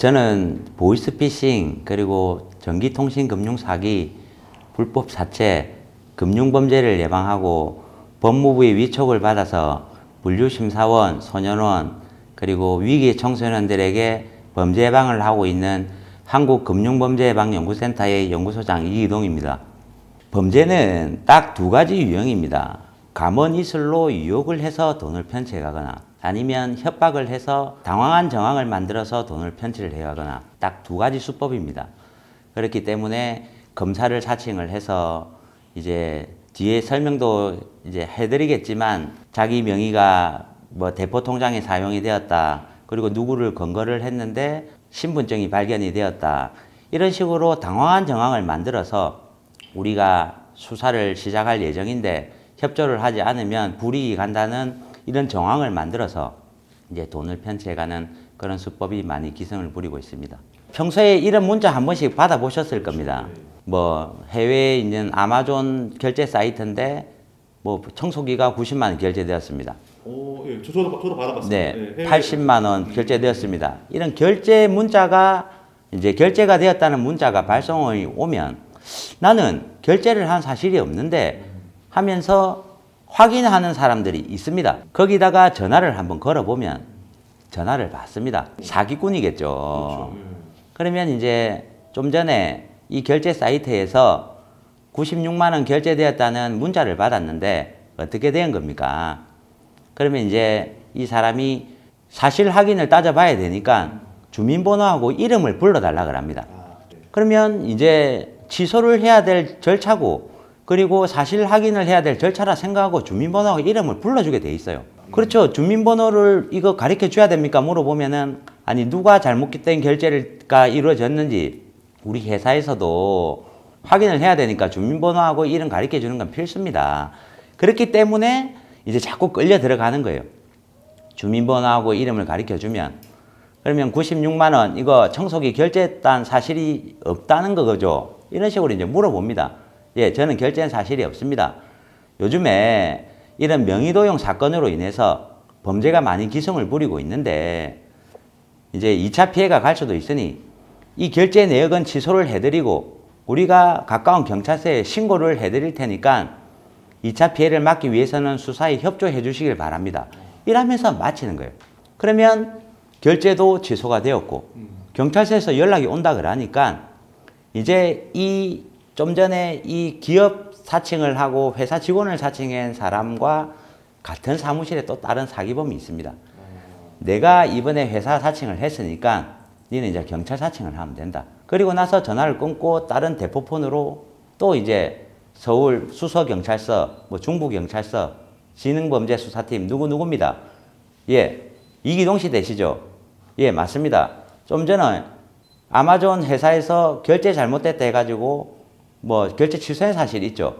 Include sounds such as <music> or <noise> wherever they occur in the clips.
저는 보이스피싱 그리고 전기통신 금융 사기, 불법 사채, 금융 범죄를 예방하고 법무부의 위촉을 받아서 분류심사원, 소년원 그리고 위기 청소년들에게 범죄 예방을 하고 있는 한국금융범죄예방연구센터의 연구소장 이기동입니다. 범죄는 딱 두 가지 유형입니다. 감언 이슬로 유혹을 해서 돈을 편취해 가거나 아니면 협박을 해서 당황한 정황을 만들어서 돈을 편취를 해 가거나 딱 두 가지 수법입니다. 그렇기 때문에 검사를 사칭을 해서 이제 뒤에 설명도 이제 해드리겠지만 자기 명의가 뭐 대포 통장에 사용이 되었다. 그리고 누구를 근거를 했는데 신분증이 발견이 되었다. 이런 식으로 당황한 정황을 만들어서 우리가 수사를 시작할 예정인데 협조를 하지 않으면 불이익이 간다는 이런 정황을 만들어서 이제 돈을 편취해가는 그런 수법이 많이 기승을 부리고 있습니다. 평소에 이런 문자 한 번씩 받아보셨을 겁니다. 뭐 해외에 있는 아마존 결제 사이트인데 뭐 청소기가 90만 원 결제되었습니다. 오, 예, 저, 저도 저도 받아봤습니다. 네, 예, 해외- 80만 원 결제되었습니다. 이런 결제 문자가 이제 결제가 되었다는 문자가 발송이 오면 나는 결제를 한 사실이 없는데 하면서 확인하는 사람들이 있습니다. 거기다가 전화를 한번 걸어보면 전화를 받습니다. 사기꾼이겠죠. 그렇죠. 예. 그러면 이제 좀 전에 이 결제 사이트에서 96만 원 결제되었다는 문자를 받았는데 어떻게 된 겁니까? 그러면 이제 이 사람이 사실 확인을 따져봐야 되니까 주민번호하고 이름을 불러달라 그럽니다. 아, 네. 그러면 이제 취소를 해야 될 절차고 그리고 사실 확인을 해야 될 절차라 생각하고 주민번호하고 이름을 불러주게 돼 있어요. 그렇죠. 주민번호를 이거 가르쳐 줘야 됩니까? 물어보면은 아니 누가 잘못된 결제가 이루어졌는지 우리 회사에서도 확인을 해야 되니까 주민번호하고 이름 가르쳐 주는 건 필수입니다. 그렇기 때문에 이제 자꾸 끌려 들어가는 거예요. 주민번호하고 이름을 가르쳐 주면 그러면 96만 원 이거 청소기 결제했다는 사실이 없다는 거죠. 이런 식으로 이제 물어봅니다. 예, 저는 결제한 사실이 없습니다. 요즘에 이런 명의도용 사건으로 인해서 범죄가 많이 기승을 부리고 있는데 이제 2차 피해가 갈 수도 있으니 이 결제 내역은 취소를 해드리고 우리가 가까운 경찰서에 신고를 해드릴 테니까 2차 피해를 막기 위해서는 수사에 협조해 주시길 바랍니다. 이러면서 마치는 거예요. 그러면 결제도 취소가 되었고 경찰서에서 연락이 온다 그러니까 이제 이 좀 전에 이 기업 사칭을 하고 회사 직원을 사칭한 사람과 같은 사무실에 또 다른 사기범이 있습니다. 내가 이번에 회사 사칭을 했으니까 니는 이제 경찰 사칭을 하면 된다. 그리고 나서 전화를 끊고 다른 대포폰으로 또 이제 서울 수서경찰서, 뭐 중부경찰서, 지능범죄수사팀 누구누구입니다. 예, 이기동 씨 되시죠? 예, 맞습니다. 좀 전에 아마존 회사에서 결제 잘못됐다 해가지고 뭐 결제 취소한 사실 있죠?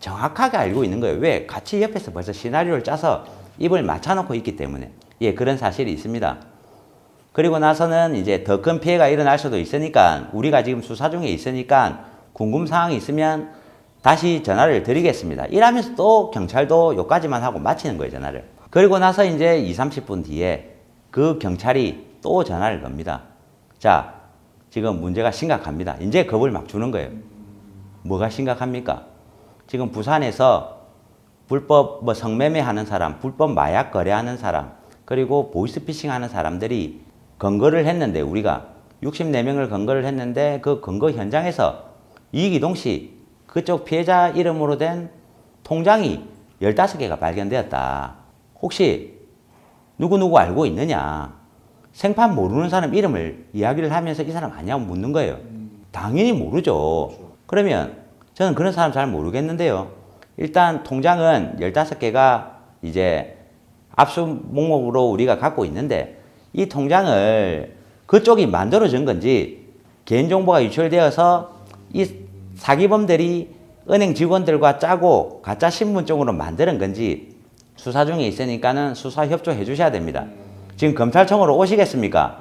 정확하게 알고 있는 거예요. 왜? 같이 옆에서 벌써 시나리오를 짜서 입을 맞춰놓고 있기 때문에. 예, 그런 사실이 있습니다. 그리고 나서는 이제 더 큰 피해가 일어날 수도 있으니까 우리가 지금 수사 중에 있으니까 궁금 사항이 있으면 다시 전화를 드리겠습니다. 이러면서 또 경찰도 요까지만 하고 마치는 거예요, 전화를. 그리고 나서 이제 2, 30분 뒤에 그 경찰이 또 전화를 겁니다. 자, 지금 문제가 심각합니다. 이제 겁을 막 주는 거예요. 뭐가 심각합니까? 지금 부산에서 불법 뭐 성매매 하는 사람, 불법 마약 거래하는 사람, 그리고 보이스피싱 하는 사람들이 검거를 했는데 우리가 64명을 검거를 했는데 그 검거 현장에서 이기동 씨 그쪽 피해자 이름으로 된 통장이 15개가 발견되었다. 혹시 누구누구 알고 있느냐? 생판 모르는 사람 이름을 이야기를 하면서 이 사람 아냐고 묻는 거예요. 당연히 모르죠. 그러면 저는 그런 사람 잘 모르겠는데요. 일단 통장은 15개가 이제 압수 목록으로 우리가 갖고 있는데 이 통장을 그쪽이 만들어준 건지 개인정보가 유출되어서 이 사기범들이 은행 직원들과 짜고 가짜 신분증으로 만드는 건지 수사 중에 있으니까는 수사 협조해 주셔야 됩니다. 지금 검찰청으로 오시겠습니까?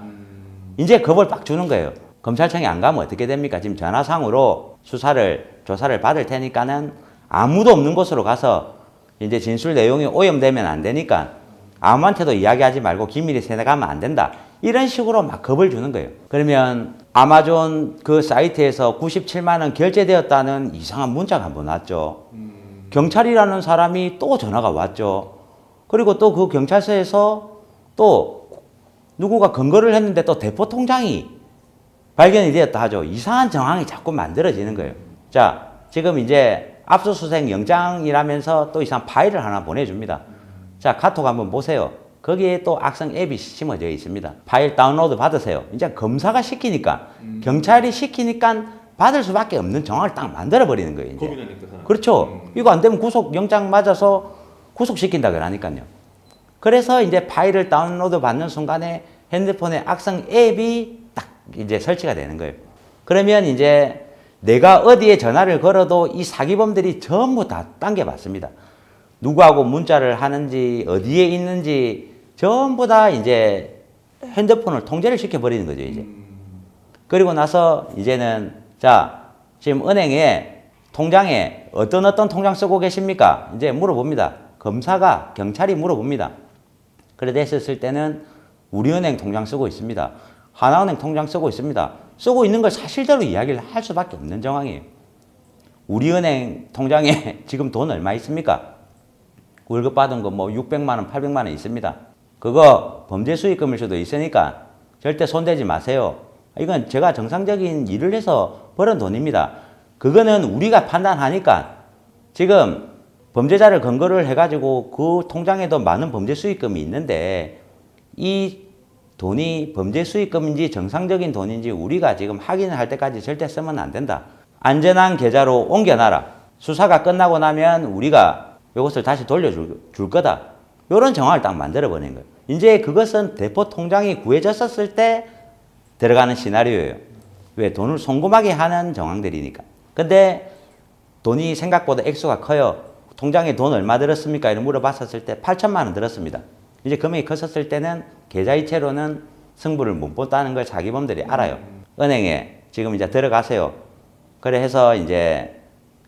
이제 겁을 빡 주는 거예요. 검찰청에 안 가면 어떻게 됩니까? 지금 전화상으로 수사를 조사를 받을 테니까는 아무도 없는 곳으로 가서 이제 진술 내용이 오염되면 안 되니까 아무한테도 이야기하지 말고 기밀이 새나가면 안 된다. 이런 식으로 막 겁을 주는 거예요. 그러면 아마존 그 사이트에서 97만 원 결제되었다는 이상한 문자가 한 번 왔죠. 경찰이라는 사람이 또 전화가 왔죠. 그리고 또 그 경찰서에서 또 누구가 근거를 했는데 또 대포 통장이 발견이 되었다 하죠. 이상한 정황이 자꾸 만들어지는 거예요. 자, 지금 이제 압수수색 영장이라면서 또 이상 파일을 하나 보내줍니다. 자, 카톡 한번 보세요. 거기에 또 악성 앱이 심어져 있습니다. 파일 다운로드 받으세요. 이제 검사가 시키니까, 경찰이 시키니까 받을 수밖에 없는 정황을 딱 만들어버리는 거예요. 이제. 그렇죠. 이거 안 되면 구속 영장 맞아서 구속시킨다 그러니까요. 그래서 이제 파일을 다운로드 받는 순간에 핸드폰에 악성 앱이 딱 이제 설치가 되는 거예요. 그러면 이제 내가 어디에 전화를 걸어도 이 사기범들이 전부 다 당겨봤습니다. 누구하고 문자를 하는지 어디에 있는지 전부 다 이제 핸드폰을 통제를 시켜버리는 거죠 이제. 그리고 나서 이제는 자 지금 은행에 통장에 어떤 어떤 통장 쓰고 계십니까? 이제 물어봅니다. 검사가 경찰이 물어봅니다. 그래 됐었을 때는 우리은행 통장 쓰고 있습니다. 하나은행 통장 쓰고 있습니다. 쓰고 있는 걸 사실대로 이야기를 할 수밖에 없는 정황이에요. 우리은행 통장에 <laughs> 지금 돈 얼마 있습니까? 월급 받은 거 뭐 600만 원, 800만 원 있습니다. 그거 범죄 수익금일 수도 있으니까 절대 손대지 마세요. 이건 제가 정상적인 일을 해서 벌은 돈입니다. 그거는 우리가 판단하니까 지금 범죄자를 근거를 해가지고 그 통장에도 많은 범죄 수익금이 있는데 이 돈이 범죄 수익금인지 정상적인 돈인지 우리가 지금 확인을 할 때까지 절대 쓰면 안 된다. 안전한 계좌로 옮겨놔라. 수사가 끝나고 나면 우리가 이것을 다시 돌려줄 줄 거다. 이런 정황을 딱 만들어 버린 거예요. 이제 그것은 대포 통장이 구해졌었을 때 들어가는 시나리오예요. 왜 돈을 송금하게 하는 정황들이니까. 근데 돈이 생각보다 액수가 커요. 통장에 돈 얼마 들었습니까? 이런 물어봤었을 때 8천만 원 들었습니다. 이제 금액이 컸었을 때는 계좌이체로는 승부를 못 본다는 걸 자기범들이 알아요. 은행에 지금 이제 들어가세요. 그래 해서 이제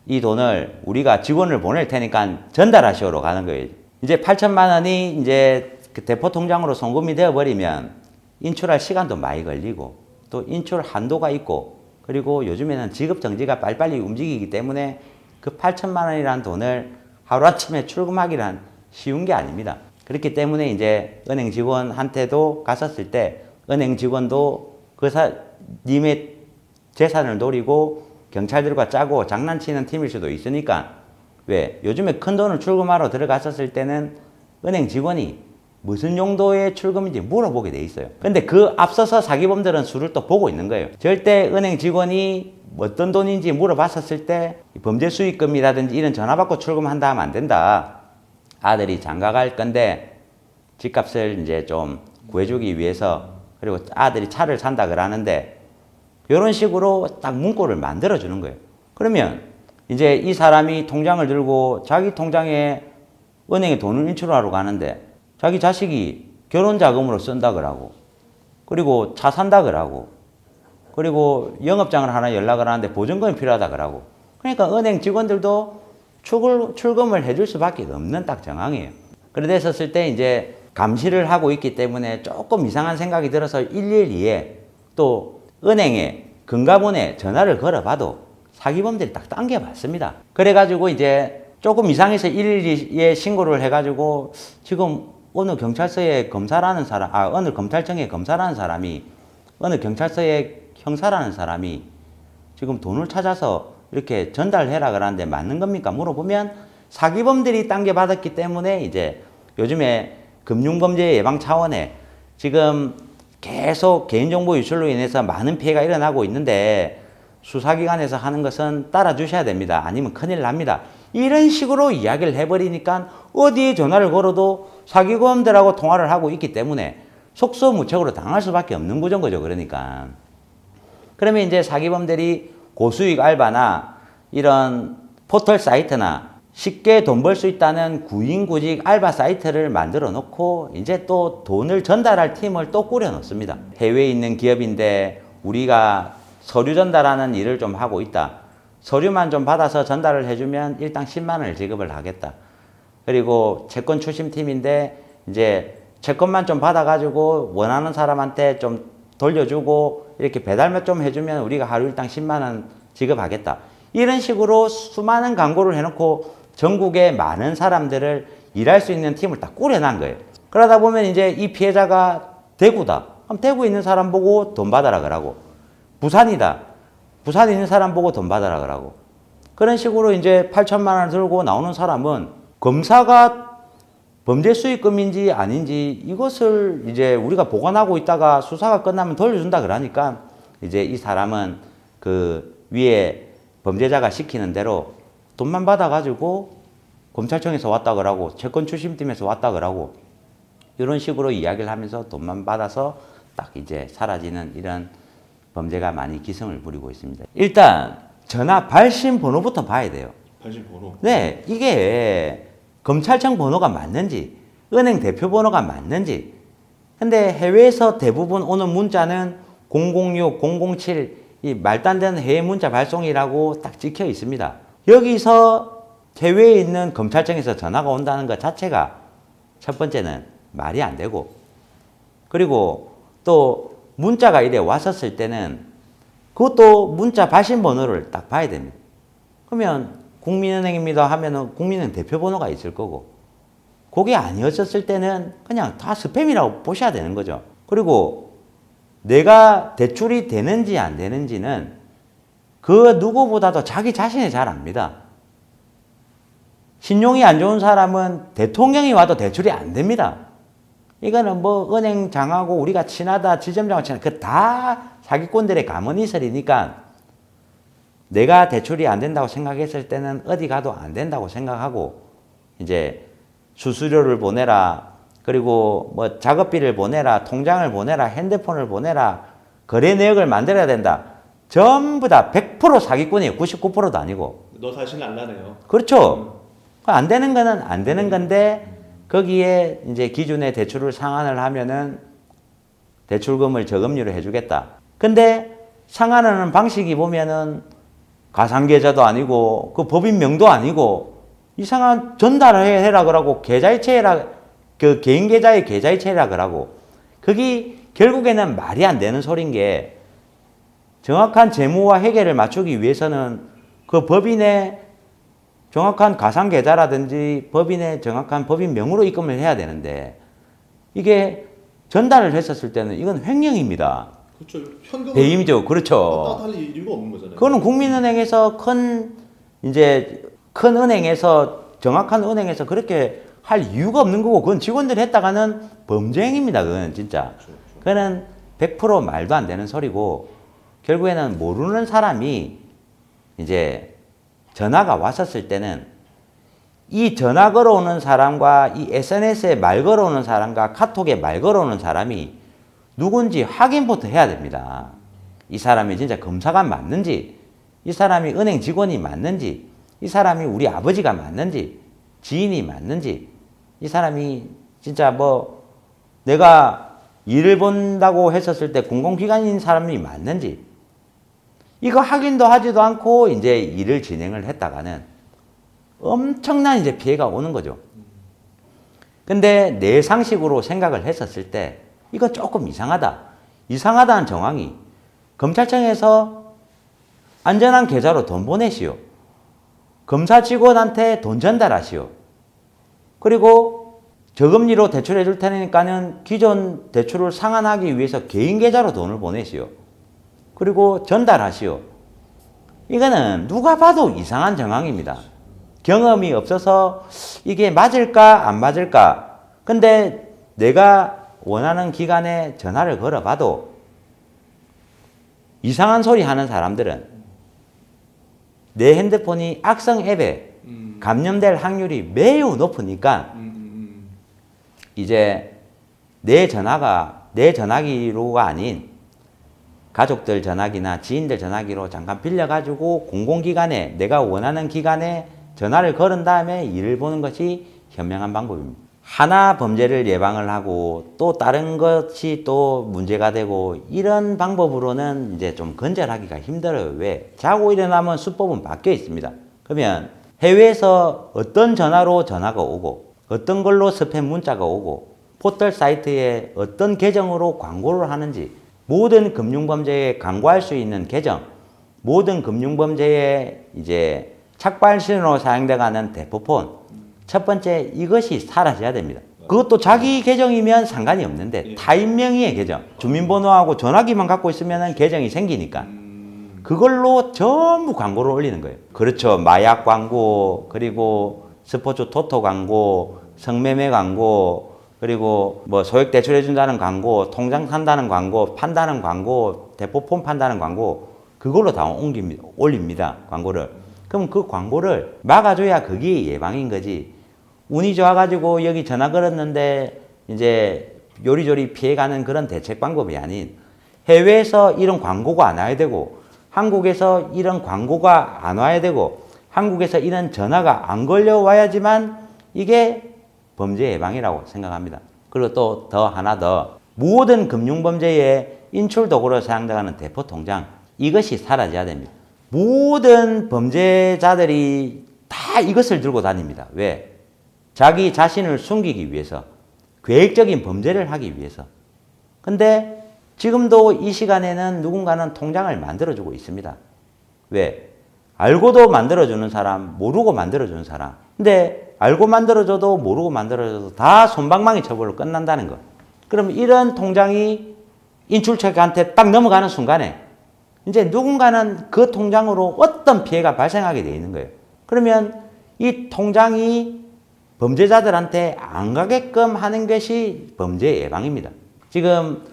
이 돈을 우리가 직원을 보낼 테니까 전달하시오로 가는 거예요. 이제 8천만 원이 이제 그 대포 통장으로 송금이 되어 버리면 인출할 시간도 많이 걸리고 또 인출 한도가 있고 그리고 요즘에는 지급 정지가 빨리빨리 움직이기 때문에 그 8천만 원이라는 돈을 하루아침에 출금하기란 쉬운 게 아닙니다. 그렇기 때문에 이제 은행 직원한테도 갔었을 때 은행 직원도 그 사, 님의 재산을 노리고 경찰들과 짜고 장난치는 팀일 수도 있으니까 왜 요즘에 큰 돈을 출금하러 들어갔었을 때는 은행 직원이 무슨 용도의 출금인지 물어보게 돼 있어요. 근데 그 앞서서 사기범들은 수를 또 보고 있는 거예요. 절대 은행 직원이 어떤 돈인지 물어봤었을 때 범죄 수익금이라든지 이런 전화 받고 출금한다 하면 안 된다. 아들이 장가 갈 건데 집값을 이제 좀 구해주기 위해서 그리고 아들이 차를 산다 그러는데 이런 식으로 딱 문구를 만들어 주는 거예요. 그러면 이제 이 사람이 통장을 들고 자기 통장에 은행에 돈을 인출하러 가는데 자기 자식이 결혼 자금으로 쓴다 그러고 그리고 차 산다 그러고 그리고 영업장을 하나 연락을 하는데 보증금이 필요하다 그러고 그러니까 은행 직원들도 출금, 출금을 해줄 수밖에 없는 딱 정황이에요. 그래 됐었을 때 이제 감시를 하고 있기 때문에 조금 이상한 생각이 들어서 112에 또 은행에 금감원에 전화를 걸어봐도 사기범들이 딱 당겨봤습니다. 그래가지고 이제 조금 이상해서 112에 신고를 해가지고 지금 어느 경찰서에 검사라는 사람, 아, 어느 검찰청에 검사라는 사람이 어느 경찰서에 형사라는 사람이 지금 돈을 찾아서 이렇게 전달해라 그러는데 맞는 겁니까? 물어보면 사기범들이 당겨받았기 때문에 이제 요즘에 금융범죄 예방 차원에 지금 계속 개인정보 유출로 인해서 많은 피해가 일어나고 있는데 수사기관에서 하는 것은 따라주셔야 됩니다. 아니면 큰일 납니다. 이런 식으로 이야기를 해버리니까 어디에 전화를 걸어도 사기범들하고 통화를 하고 있기 때문에 속수무책으로 당할 수밖에 없는 구조인 거죠. 그러니까. 그러면 이제 사기범들이 고수익 알바나 이런 포털 사이트나 쉽게 돈 벌 수 있다는 구인구직 알바 사이트를 만들어 놓고 이제 또 돈을 전달할 팀을 또 꾸려 놓습니다. 해외에 있는 기업인데 우리가 서류 전달하는 일을 좀 하고 있다. 서류만 좀 받아서 전달을 해주면 일당 10만 원을 지급을 하겠다. 그리고 채권 출심팀인데 이제 채권만 좀 받아가지고 원하는 사람한테 좀 돌려주고 이렇게 배달만 좀 해주면 우리가 하루 일당 10만 원 지급하겠다. 이런 식으로 수많은 광고를 해놓고 전국의 많은 사람들을 일할 수 있는 팀을 딱 꾸려난 거예요. 그러다 보면 이제 이 피해자가 대구다. 그럼 대구에 있는 사람 보고 돈 받아라 그러고 부산이다. 부산에 있는 사람 보고 돈 받아라 그러고 그런 식으로 이제 8천만 원을 들고 나오는 사람은 검사가 범죄 수익금인지 아닌지 이것을 이제 우리가 보관하고 있다가 수사가 끝나면 돌려준다 그러니까 이제 이 사람은 그 위에 범죄자가 시키는 대로 돈만 받아가지고 검찰청에서 왔다 그러고 채권 추심팀에서 왔다 그러고 이런 식으로 이야기를 하면서 돈만 받아서 딱 이제 사라지는 이런 범죄가 많이 기승을 부리고 있습니다. 일단 전화 발신 번호부터 봐야 돼요. 발신 번호. 네, 이게 검찰청 번호가 맞는지, 은행 대표 번호가 맞는지. 근데 해외에서 대부분 오는 문자는 006, 007, 이 되는 해외 문자 발송이라고 딱 찍혀 있습니다. 여기서 해외에 있는 검찰청에서 전화가 온다는 것 자체가 첫 번째는 말이 안 되고, 그리고 또 문자가 이래 왔었을 때는 그것도 문자 발신 번호를 딱 봐야 됩니다. 그러면 국민은행입니다 하면은 국민은행 대표 번호가 있을 거고 그게 아니었었을 때는 그냥 다 스팸이라고 보셔야 되는 거죠. 그리고 내가 대출이 되는지 안 되는지는 그 누구보다도 자기 자신이 잘 압니다. 신용이 안 좋은 사람은 대통령이 와도 대출이 안 됩니다. 이거는 뭐 은행 장하고 우리가 친하다, 지점장하고 친하다, 그 다 사기꾼들의 가문이설이니까 내가 대출이 안 된다고 생각했을 때는 어디 가도 안 된다고 생각하고 이제 수수료를 보내라. 그리고 뭐 작업비를 보내라 통장을 보내라 핸드폰을 보내라 거래 내역을 만들어야 된다. 전부 다 100% 사기꾼이에요 99%도 아니고. 너 자신을 알라네요. 그렇죠. 안 되는 거는 안 되는 건데 거기에 이제 기준의 대출을 상환을 하면은 대출금을 저금리로 해주겠다. 근데 상환하는 방식이 보면은 가상계좌도 아니고 그 법인명도 아니고 이상한 전달을 해- 해라 그러고 계좌이체라 그 개인 계좌의 계좌이체라 그러고 그게 결국에는 말이 안 되는 소린 게 정확한 재무와 회계를 맞추기 위해서는 그 법인의 정확한 가상 계좌라든지 법인의 정확한 법인명으로 입금을 해야 되는데 이게 전달을 했었을 때는 이건 횡령입니다. 그렇죠. 현금을 배임이죠. 그렇죠. 할 이유가 없는 거잖아요. 그거는 국민은행에서 큰 이제 큰 은행에서 정확한 은행에서 그렇게 할 이유가 없는 거고 그건 직원들이 했다가는 범죄 행위입니다. 그건 진짜. 그렇죠, 그렇죠. 그거는 100% 말도 안 되는 소리고 결국에는 모르는 사람이 이제 전화가 왔었을 때는 이 전화 걸어오는 사람과 이 SNS에 말 걸어오는 사람과 카톡에 말 걸어오는 사람이 누군지 확인부터 해야 됩니다. 이 사람이 진짜 검사가 맞는지, 이 사람이 은행 직원이 맞는지, 이 사람이 우리 아버지가 맞는지, 지인이 맞는지, 이 사람이 진짜 뭐 내가 일을 본다고 했었을 때 공공기관인 사람이 맞는지, 이거 확인도 하지도 않고 이제 일을 진행을 했다가는 엄청난 이제 피해가 오는 거죠. 근데 내 상식으로 생각을 했었을 때 이거 조금 이상하다. 이상하다는 정황이 검찰청에서 안전한 계좌로 돈 보내시오. 검사 직원한테 돈 전달하시오. 그리고 저금리로 대출해 줄 테니까는 기존 대출을 상환하기 위해서 개인 계좌로 돈을 보내시오. 그리고 전달하시오. 이거는 누가 봐도 이상한 정황입니다. 경험이 없어서 이게 맞을까 안 맞을까. 근데 내가 원하는 기간에 전화를 걸어봐도 이상한 소리 하는 사람들은 내 핸드폰이 악성 앱에 음, 감염될 확률이 매우 높으니까 음, 음, 이제 내 전화가 내 전화기로가 아닌 가족들 전화기나 지인들 전화기로 잠깐 빌려가지고 공공기관에 내가 원하는 기간에 전화를 걸은 다음에 일을 보는 것이 현명한 방법입니다. 하나 범죄를 예방을 하고 또 다른 것이 또 문제가 되고 이런 방법으로는 이제 좀 건절하기가 힘들어요. 왜? 자고 일어나면 수법은 바뀌어 있습니다. 그러면 해외에서 어떤 전화로 전화가 오고 어떤 걸로 스팸 문자가 오고 포털 사이트에 어떤 계정으로 광고를 하는지 모든 금융범죄에 광고할 수 있는 계정, 모든 금융범죄에 이제 착발신으로 사용돼가는 대포폰 첫 번째 이것이 사라져야 됩니다. 그것도 자기 계정이면 상관이 없는데 예. 타인 명의의 계정, 주민번호하고 전화기만 갖고 있으면 계정이 생기니까 음, 그걸로 전부 광고를 올리는 거예요. 그렇죠. 마약 광고, 그리고 스포츠 토토 광고, 성매매 광고, 그리고 뭐 소액 대출해준다는 광고, 통장 산다는 광고, 판다는 광고, 대포폰 판다는 광고, 그걸로 다 옮깁니다. 올립니다. 광고를. 그럼 그 광고를 막아줘야 그게 예방인 거지. 운이 좋아가지고 여기 전화 걸었는데 이제 요리조리 피해가는 그런 대책 방법이 아닌 해외에서 이런 광고가 안 와야 되고 한국에서 이런 광고가 안 와야 되고 한국에서 이런 전화가 안 걸려와야지만 이게 범죄 예방이라고 생각합니다. 그리고 또 더 하나 더 모든 금융범죄의 인출 도구로 사용되는 대포 통장 이것이 사라져야 됩니다. 모든 범죄자들이 다 이것을 들고 다닙니다. 왜? 자기 자신을 숨기기 위해서 계획적인 범죄를 하기 위해서. 근데 지금도 이 시간에는 누군가는 통장을 만들어주고 있습니다. 왜? 알고도 만들어주는 사람, 모르고 만들어주는 사람. 근데 알고 만들어줘도 모르고 만들어줘도 다 손방망이 처벌로 끝난다는 거. 그럼 이런 통장이 인출처한테 딱 넘어가는 순간에 이제 누군가는 그 통장으로 어떤 피해가 발생하게 돼 있는 거예요. 그러면 이 통장이 범죄자들한테 안 가게끔 하는 것이 범죄 예방입니다. 지금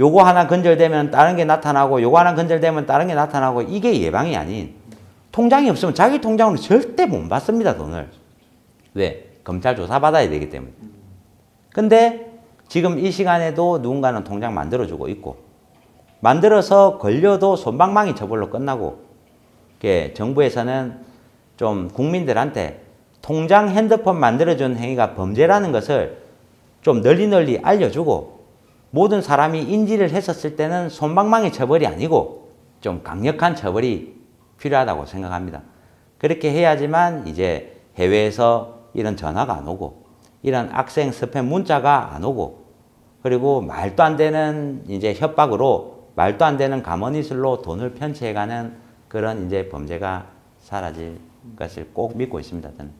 요거 하나 건절되면 다른 게 나타나고 요거 하나 건절되면 다른 게 나타나고 이게 예방이 아닌 통장이 없으면 자기 통장으로 절대 못 받습니다 돈을. 왜? 검찰 조사 받아야 되기 때문에. 근데 지금 이 시간에도 누군가는 통장 만들어주고 있고 만들어서 걸려도 손방망이 처벌로 끝나고 정부에서는 좀 국민들한테 통장 핸드폰 만들어준 행위가 범죄라는 것을 좀 널리 널리 알려주고 모든 사람이 인지를 했었을 때는 손방망이 처벌이 아니고 좀 강력한 처벌이 필요하다고 생각합니다. 그렇게 해야지만 이제 해외에서 이런 전화가 안 오고 이런 악생 스팸 문자가 안 오고 그리고 말도 안 되는 이제 협박으로 말도 안 되는 가머니술로 돈을 편취해가는 그런 이제 범죄가 사라질 것을 꼭 믿고 있습니다. 저는.